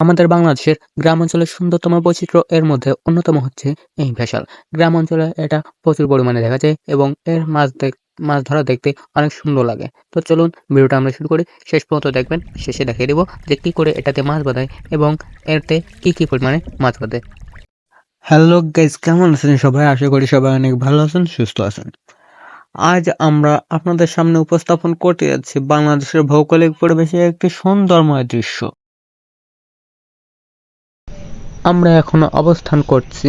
আমাদের বাংলাদেশের গ্রাম অঞ্চলের সুন্দরতম বৈচিত্র্য এর মধ্যে অন্যতম হচ্ছে এই ভেসাল। গ্রাম অঞ্চলে এটা প্রচুর পরিমাণে দেখা যায় এবং এর মাছ মাছ ধরা দেখতে অনেক সুন্দর লাগে। তো চলুন ভিডিওটা আমরা শুরু করি। শেষ পর্যন্ত দেখবেন, শেষে দেখিয়ে দেবো যে কী করে এটাতে মাছ বাঁধায় এবং এতে কী কী পরিমাণে মাছ বাঁধে। হ্যালো গাইজ কেমন আছেন সবাই? আশা করি সবাই অনেক ভালো আছেন, সুস্থ আছেন। আজ আমরা আপনাদের সামনে উপস্থাপন করতে যাচ্ছি বাংলাদেশের ভৌগোলিক পরিবেশে একটি সুন্দরময় দৃশ্য। আমরা এখন অবস্থান করছি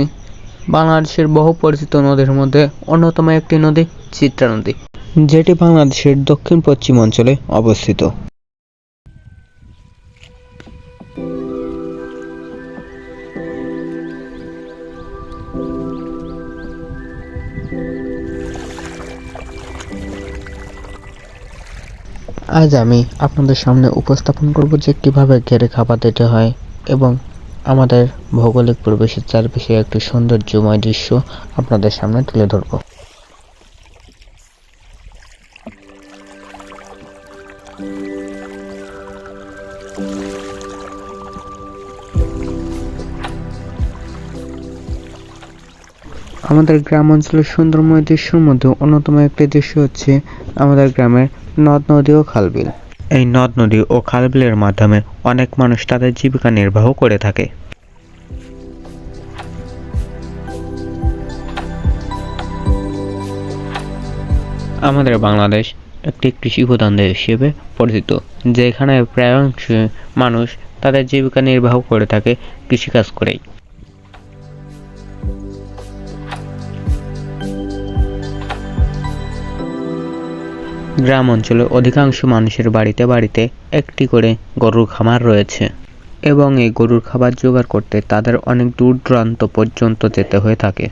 বাংলাদেশের বহু পরিচিত নদীর মধ্যে অন্যতম একটি নদী, চিত্রা নদী, যেটি বাংলাদেশের দক্ষিণ পশ্চিম অঞ্চলে অবস্থিত। আজ আমি আপনাদের সামনে উপস্থাপন করব যে কীভাবে ঘেরে খাবার দিতে হয় এবং আমাদের ভৌগোলিক পরিবেশের চারপাশে একটি সৌন্দর্যময় দৃশ্য আপনাদের সামনে তুলে ধরব। আমাদের গ্রাম অঞ্চলের সুন্দরময় দৃশ্যের মধ্যে অন্যতম একটি দৃশ্য হচ্ছে আমাদের গ্রামের নদ, নদী ও খালবিল। এই নদ, নদী ও খালবিলের মাধ্যমে অনেক মানুষ তাদের জীবিকা নির্বাহ করে থাকে। আমাদের বাংলাদেশ একটি কৃষি প্রধান দেশ হিসেবে পরিচিত, যেখানে প্রায় মানুষ তাদের জীবিকা নির্বাহ করে থাকে কৃষিকাজ করেই। গ্রাম অঞ্চলে অধিকাংশ মানুষের বাড়িতে বাড়িতে একটি করে গরুর খামার রয়েছে এবং এই গরুর খাবার জোগাড় করতে তাদের অনেক দূর দূরান্ত পর্যন্ত যেতে হয়ে থাকে।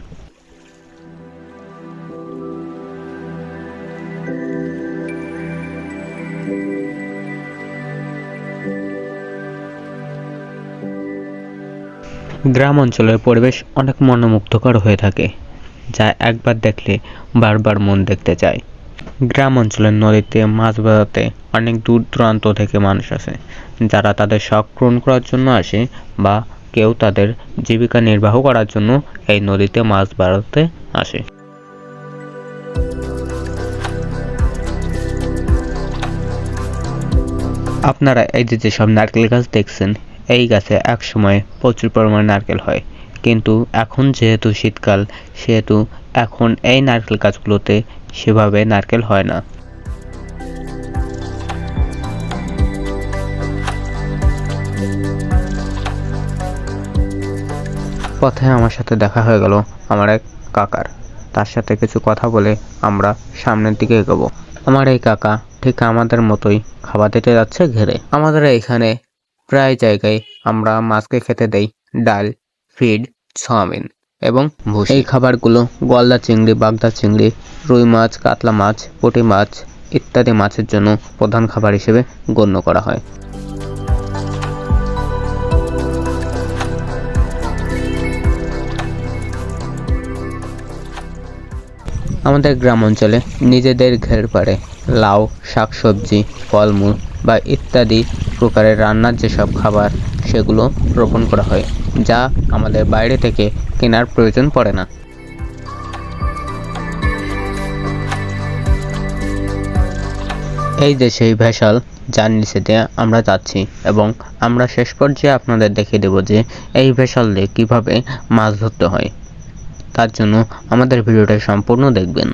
গ্রাম অঞ্চলের পরিবেশ অনেক মনোমুগ্ধকর হয়ে থাকে, যা একবার দেখলে বারবার মন দেখতে চায়। গ্রাম অঞ্চলের নদীতে, মাছ বাজাতে অনেক দূর দূরান্ত থেকে মানুষ আসে, যারা তাদের শখ পূরণ করার জন্য আসে বা কেউ তাদের জীবিকা নির্বাহ করার জন্য এই নদীতে মাছ বাড়াতে আসে। আপনারা এই যে যেসব নারকেল গাছ দেখছেন, এই গাছে একসময় প্রচুর পরিমাণে নারকেল হয়। কিন্তু এখন যেহেতু শীতকাল, সেহেতু এখন এই নারকেল গাছগুলোতে সেভাবে নারকেল হয় না। পথে আমার সাথে দেখা হয়ে গেল আমার এক কাকার। তার সাথে কিছু কথা বলে আমরা সামনের দিকে এগোবো। আমার এই কাকা ঠিক আমাদের মতোই খাবার দিতে যাচ্ছে ঘেরে। আমাদের এখানে প্রায় জায়গায় আমরা মাছকে খেতে দেই, ডাল, ফিড চাউমিন এবং এই খাবারগুলো গলদা চিংড়ি, বাগদা চিংড়ি, রুই মাছ, কাতলা মাছ, পুঁটি মাছ ইত্যাদি মাছের জন্য প্রধান খাবার হিসেবে গণ্য করা হয়। আমাদের গ্রাম অঞ্চলে নিজেদের ঘের পাড়ে লাউ, শাকসবজি, ফলমূল বা ইত্যাদি প্রকারের রান্নার যেসব খাবার সেগুলো রোপণ করা হয়, যা আমাদের বাইরে থেকে কেনার প্রয়োজন পড়ে না। এই সেই ভেসাল, যার নিচে দিয়ে আমরা যাচ্ছি এবং আমরা শেষ পর্যায়ে আপনাদের দেখিয়ে দেব যে এই ভেসাল দিয়ে কীভাবে মাছ ধরতে হয়। তার জন্য আমাদের ভিডিওটা সম্পূর্ণ দেখবেন।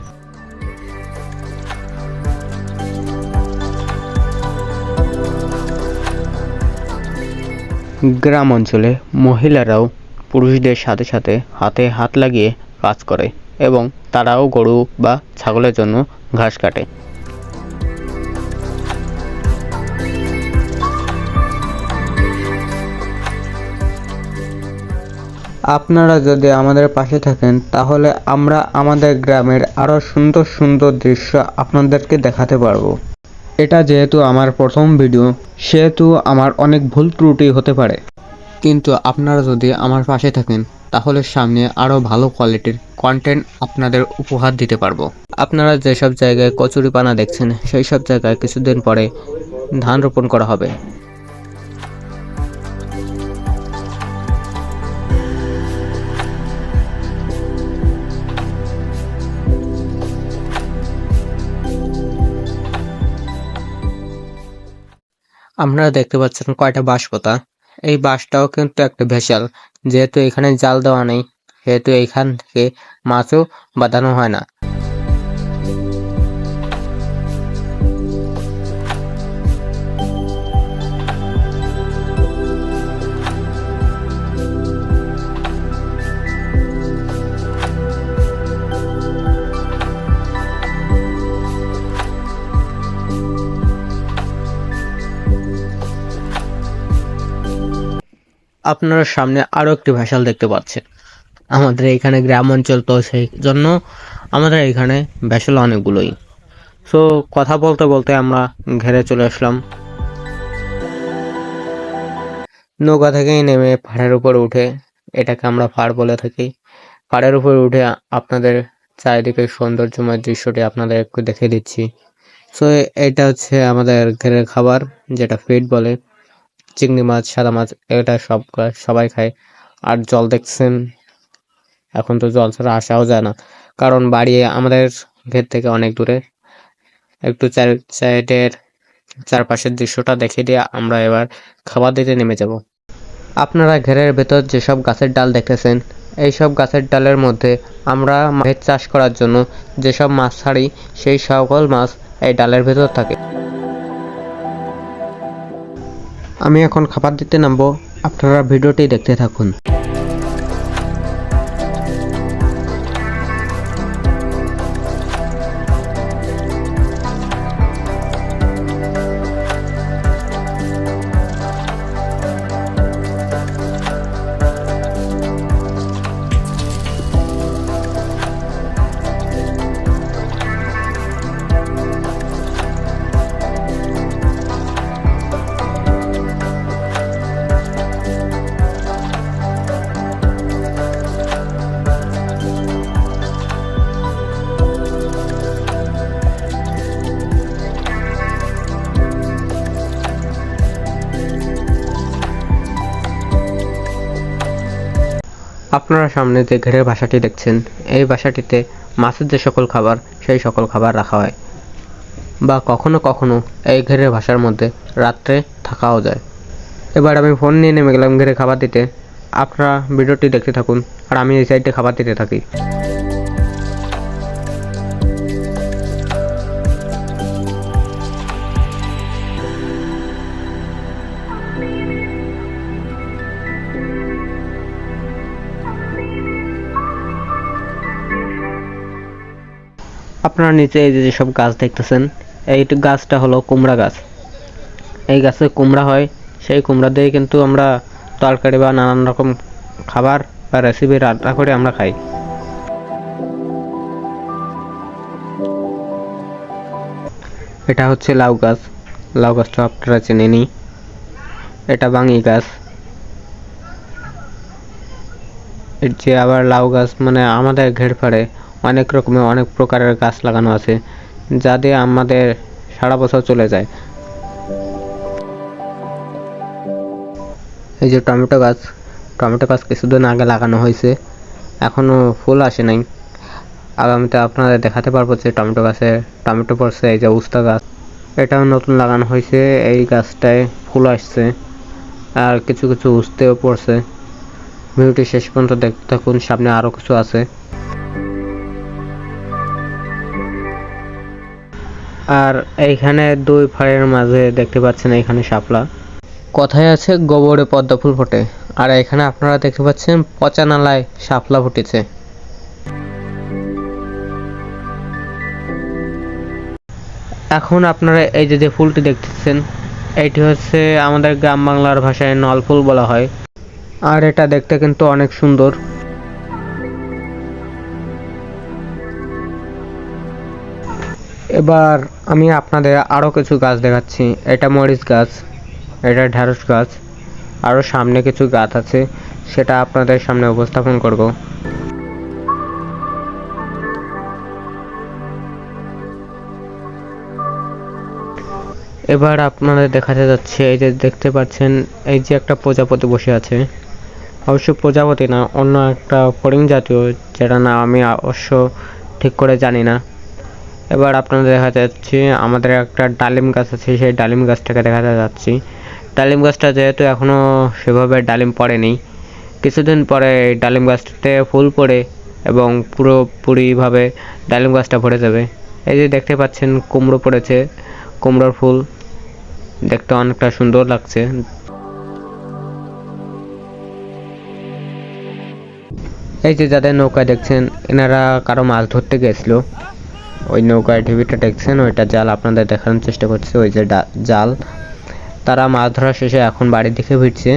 গ্রাম অঞ্চলে মহিলারাও পুরুষদের সাথে সাথে হাতে হাত লাগিয়ে কাজ করে এবং তারাও গরু বা ছাগলের জন্য ঘাস কাটে। আপনারা যদি আমাদের পাশে থাকেন, তাহলে আমরা আমাদের গ্রামের আরও সুন্দর সুন্দর দৃশ্য আপনাদেরকে দেখাতে পারব। এটা যেহেতু আমার প্রথম ভিডিও সেহেতু আমার অনেক ভুল ত্রুটি হতে পারে। কিন্তু আপনারা যদি আমার পাশে থাকেন, তাহলে সামনে আরও ভালো কোয়ালিটির কন্টেন্ট আপনাদের উপহার দিতে পারব। আপনারা যেসব জায়গায় কচুরিপানা দেখছেন সেই সব জায়গায় কিছুদিন পরে ধান রোপণ করা হবে। আপনারা দেখতে পাচ্ছেন কয়টা বাঁশ পোতা এই বাঁশটাও কিন্তু একটা ভেসাল যেহেতু এখানে জাল দেওয়া নেই, সেহেতু এখান থেকে মাছও বাঁধানো হয় না। আপনারা সামনে আরও একটি ভেসাল দেখতে পাচ্ছেন। আমাদের এখানে গ্রাম অঞ্চল তো সেই জন্য আমাদের এখানে ভেসাল অনেকগুলোই। সো কথা বলতে বলতে আমরা ঘেরে চলে আসলাম। নৌকা থেকেই নেমে পাহাড়ের উপর উঠে, এটাকে আমরা পাহাড় বলে থাকি। পাহাড়ের উপর উঠে আপনাদের চারিদিকে সৌন্দর্যময় দৃশ্যটি আপনাদের একটু দেখে দিচ্ছি। সো এটা হচ্ছে আমাদের ঘেরের খাবার, যেটা ফিড বলে। চিংড়ি মাছ, সাদা মাছ, এটা সব সবাই খায়। আর জল দেখছেন, এখন তো জল ছাড়া আসাও যায় না। কারণ বাড়ি, আমাদের ঘের থেকে অনেক দূরে। একটু সাইডের চারপাশের দৃশ্যটা দেখে দিয়ে আমরা এবার খাবার দিতে নেমে যাব। আপনারা ঘেরের ভেতর যেসব গাছের ডাল দেখেছেন এই সব গাছের ডালের মধ্যে আমরা মাছের চাষ করার জন্য যেসব মাছ ছাড়ি, সেই সকল মাছ এই ডালের ভেতর থাকে। আমি এখন খাবার দিতে নামবো। আপনারা ভিডিওটি দেখতে থাকুন। আপনারা সামনে যে ঘেরের বাসাটি দেখছেন, এই বাসাটিতে মাছের যে সকল খাবার, সেই সকল খাবার রাখা হয়। বা কখনো কখনো এই ঘেরের বাসার মধ্যে রাত্রে থাকাও যায়। এবার আমি ফোন নিয়ে নেমে গেলাম ঘেরে খাবার দিতে। আপনারা ভিডিওটি দেখতে থাকুন, আর আমি এই সাইডে খাবার দিতে থাকি। আপনারা নিচে এই যে সব গাছ দেখতেছেন, এই গাছটা হলো কুমড়া গাছ। এই গাছে কুমড়া হয়, সেই কুমড়া দিয়ে কিন্তু আমরা তরকারি বা নানান রকম খাবার বা রেসিপি রান্না করে আমরা খাই। এটা হচ্ছে লাউ গাছ। লাউ গাছটা আপনারা চেনেনি এটা বাঙি গাছ। এর যে আবার লাউ গাছ মানে আমাদের ঘের পাড়ে। অনেক রকমের অনেক প্রকারের গাছ লাগানো আছে, যা দিয়ে আমাদের সারা বছর চলে যায়। এই যে টমেটো গাছ টমেটো গাছ কিছুদিন আগে লাগানো হয়েছে, এখনও ফুল আসে নাই। আগামীতে আপনাদের দেখাতে পারব যে টমেটো গাছে, টমেটো পড়ছে, এই যে উস্তা গাছ। এটাও নতুন লাগানো হয়েছে, এই গাছটায় ফুল আসছে, আর কিছু কিছু উস্তেও পড়ছে। ভিডিওটি শেষ পর্যন্ত দেখতে থাকুন, সামনে আরও কিছু আছে। আর এইখানে দুই ফাড়ের মাঝে দেখতে পাচ্ছেন এখানে শাপলা। কথায় আছে গোবরে পদ্ম ফুল ফোটে আর এখানে আপনারা দেখতে পাচ্ছেন পচা নালায় শাপলা ফুটেছে। এখন আপনারা এই যে যে ফুলটি দেখতেছেন এটি হচ্ছে আমাদের গ্রাম বাংলার ভাষায় নল ফুল বলা হয়। আর এটা দেখতে কিন্তু অনেক সুন্দর। এবার আমি আপনাদের আরও কিছু গাছ দেখাচ্ছি। এটা মরিচ গাছ, এটা ঢ্যাঁড়স গাছ আরও সামনে কিছু গাছ আছে, সেটা আপনাদের সামনে উপস্থাপন করব। এবার আপনাদের দেখাতে যাচ্ছে, এই যে দেখতে পাচ্ছেন, এই যে একটা প্রজাপতি বসে আছে। অবশ্য প্রজাপতি না, অন্য একটা ফড়িং জাতীয় যেটা না আমি অবশ্য ঠিক করে জানি না। এবার আপনাদের দেখা যাচ্ছে, আমাদের একটা ডালিম গাছ আছে, সেই ডালিম গাছটাকে দেখা যাচ্ছি। ডালিম গাছটা যেহেতু এখনও সেভাবে ডালিম পড়েনি, কিছুদিন পরে ডালিম গাছটাতে ফুল পড়ে এবং পুরোপুরিভাবে ডালিম গাছটা ভরে যাবে। এই যে দেখতে পাচ্ছেন, কুমড়ো পড়েছে, কুমড়োর ফুল। দেখতে অনেকটা সুন্দর লাগছে। এই যে যাদের নৌকা দেখছেন, এনারা কারও মাছ ধরতে গেছিল। ওই নৌকায় ঢিবিটা দেখছেন, ওইটা জাল আপনাদের দেখানোর চেষ্টা করছে, ওই যে জাল। তারা মাছ ধরা শেষে এখন বাড়ির দিকে ফিরছে।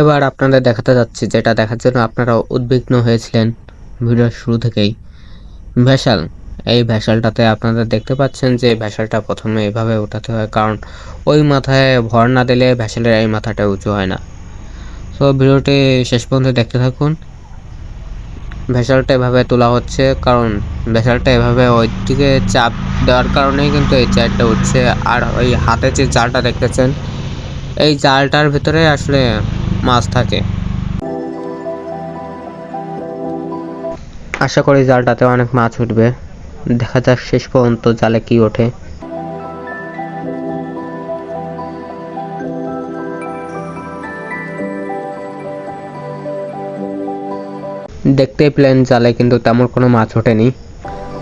এবার আপনাদের দেখাতে যাচ্ছি, যেটা দেখার জন্য আপনারা উদ্বিগ্ন হয়েছিলেন ভিডিওর শুরু থেকেই। ভেসাল, এই ভেসালটাতে আপনারা দেখতে পাচ্ছেন যে ভেসালটা প্রথমে এভাবে ওঠাতে হয়, কারণ ওই মাথায় ভর না দিলে ভেসালের এই মাথাটা উঁচু হয় না। তো ভিডিওটি শেষ পর্যন্ত দেখতে থাকুন। ভেসালটা এভাবে তোলা হচ্ছে, কারণ ভেসালটা এভাবে ওই দিকে চাপ দেওয়ার কারণেই কিন্তু এই চারটা উঠছে। আর ওই হাতে যে জালটা দেখতেছেন, এই জালটার ভিতরে আসলে মাছ থাকে। আশা করি জালটাতে অনেক মাছ উঠবে। দেখা যাক শেষ পর্যন্ত জালে কি ওঠে। দেখতে পেলেন জালে, কিন্তু তেমন কোনো মাছ ওঠেনি।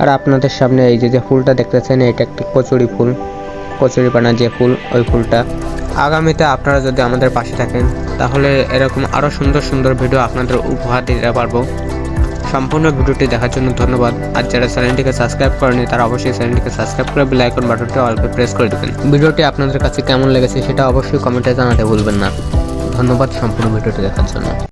আর আপনাদের সামনে এই যে যে ফুলটা দেখতেছেন, এটা একটি কচুরি ফুল। কচুরি পানা যে ফুল, ওই ফুলটা। আগামীতে আপনারা যদি আমাদের পাশে থাকেন, তাহলে এরকম আরও সুন্দর সুন্দর ভিডিও আপনাদের উপহার দিতে পারব। সম্পূর্ণ ভিডিওটি দেখার জন্য ধন্যবাদ। আর যারা চ্যানেলটিকে সাবস্ক্রাইব করেনি তারা অবশ্যই চ্যানেলটিকে সাবস্ক্রাইব করে বেল আইকন বাটনটি অল্পে প্রেস করে দেবেন। ভিডিওটি আপনাদের কাছে কেমন লেগেছে, সেটা অবশ্যই কমেন্টে জানাতে ভুলবেন না। ধন্যবাদ সম্পূর্ণ ভিডিওটি দেখার জন্য।